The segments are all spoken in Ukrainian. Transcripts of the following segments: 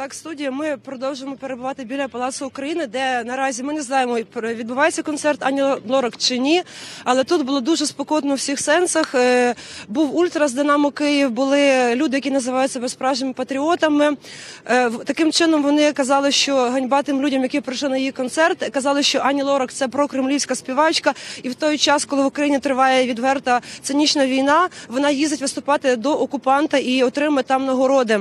Так, студія. Ми продовжуємо перебувати біля Палацу України, де наразі ми не знаємо, відбувається концерт Ані Лорак чи ні. Але тут було дуже спокійно у всіх сенсах. Е, Був ультра з Динамо Київ, були люди, які називають себе справжніми патріотами. Е, Таким чином вони казали, що ганьба тим людям, які прийшли на її концерт, казали, що Ані Лорак це прокремлівська співачка. І в той час, коли в Україні триває відверта цинічна війна, вона їздить виступати до окупанта і отримує там нагороди.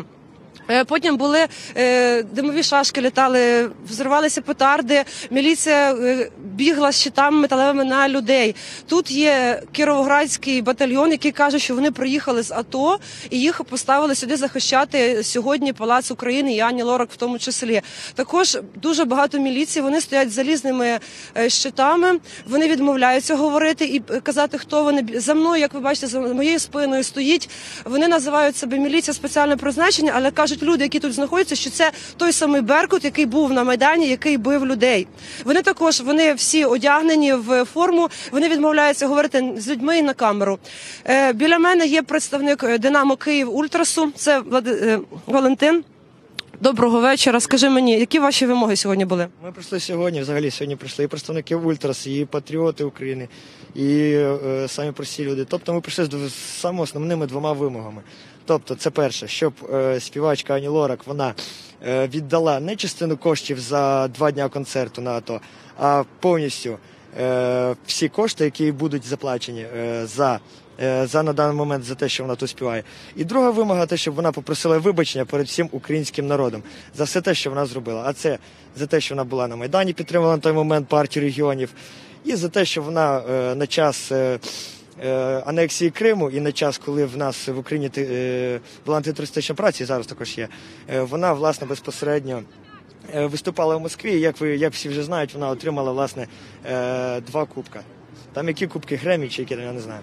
Е, Потім були е, димові шашки, літали, взривалися петарди. Міліція е, бігла з щитами металевими на людей. Тут є кіровоградський батальйон, який каже, що вони приїхали з АТО і їх поставили сюди захищати сьогодні Палац України і Ані Лорак в тому числі. Також дуже багато міліції. Вони стоять залізними щитами. Вони відмовляються говорити і казати, хто вони за мною. Як ви бачите, за моєю спиною стоїть. Вони називають себе міліція спеціальне призначення, але кажуть люди, які тут знаходяться, що це той самий Беркут, який був на майдані, який бив людей. Вони також вони всі одягнені в форму. Вони відмовляються говорити з людьми на камеру. Е, біля мене є представник е, Динамо Київ Ультрасу. Це е, Валентин. Доброго вечора. Скажи мені, які ваші вимоги сьогодні були? Ми прийшли сьогодні, взагалі сьогодні прийшли і представники Ультрас, і патріоти України, і е, самі прості люди. Тобто ми прийшли з саме основними двома вимогами. Тобто, це перше, щоб е, співачка Ані Лорак вона е, віддала не частину коштів за два дня концерту на АТО, а повністю всі кошти, які будуть заплачені е, за. е, За на даний момент за те, що вона тут співає, і друга вимога, те, щоб вона попросила вибачення перед всім українським народом за все те, що вона зробила. А це за те, що вона була на майдані, підтримала на той момент партію регіонів, і за те, що вона е, на час е, е, анексії Криму і на час, коли в нас в Україні е, була антитерористична праця, і зараз також є, е, вона власне безпосередньо. Е, Виступала в Москві, як ви як всі вже знають, вона отримала власне е, два кубка. Там які кубки Гремі чи які я не знаю.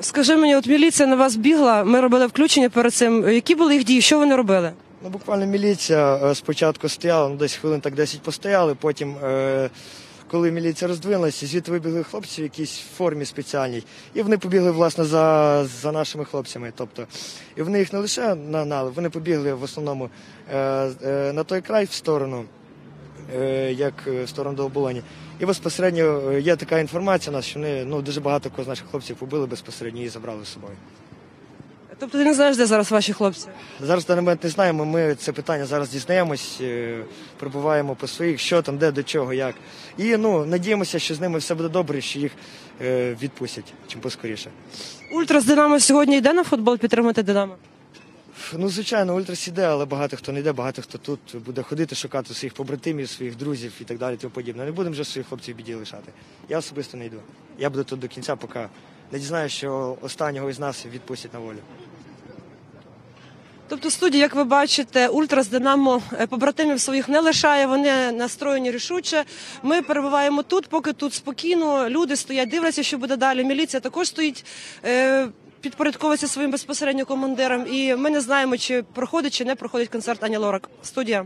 Скажи мені, от міліція на вас бігла. Ми робили включення перед цим. Які були їх дії? Що вони робили? Ну, буквально міліція е, спочатку стояла, ну десь хвилин так 10 постояли. Потім, е, коли міліція роздвинулася, звідти вибігли хлопці в якійсь формі спеціальній, і вони побігли власне за, за нашими хлопцями. Тобто, і вони їх не лише нагнали, вони побігли в основному е, е, на той край в сторону, е, як е, в сторону до оболоні. І безпосередньо е, є така інформація у нас, що вони ну дуже багато кого з наших хлопців побили безпосередньо і забрали з собою. Тобто ти не знаєш, де зараз ваші хлопці? Зараз в даний момент не знаємо. Ми це питання зараз дізнаємось, е, прибуваємо по своїх, що там, де, до чого, як. І ну надіємося, що з ними все буде добре, що їх е, відпустять чим поскоріше. Ультра з Динамо сьогодні йде на футбол підтримати Динамо. Ну, звичайно, ультрас іде, але багато хто не йде, багато хто тут буде ходити, шукати своїх побратимів, своїх друзів і так далі. Тому подібне. Не будемо вже своїх хлопців в біді лишати. Я особисто не йду. Я буду тут до кінця, поки не дізнаюся, що останнього із нас відпустять на волю. Тобто, студія, як ви бачите, ультра з Динамо е, побратимів своїх не лишає. Вони настроєні рішуче. Ми перебуваємо тут, поки тут спокійно. Люди стоять, дивляться, що буде далі. Міліція також стоїть. Е- Підпорядковується своїм безпосередньо командирам, і ми не знаємо, чи проходить чи не проходить концерт Ані Лорак. Студія.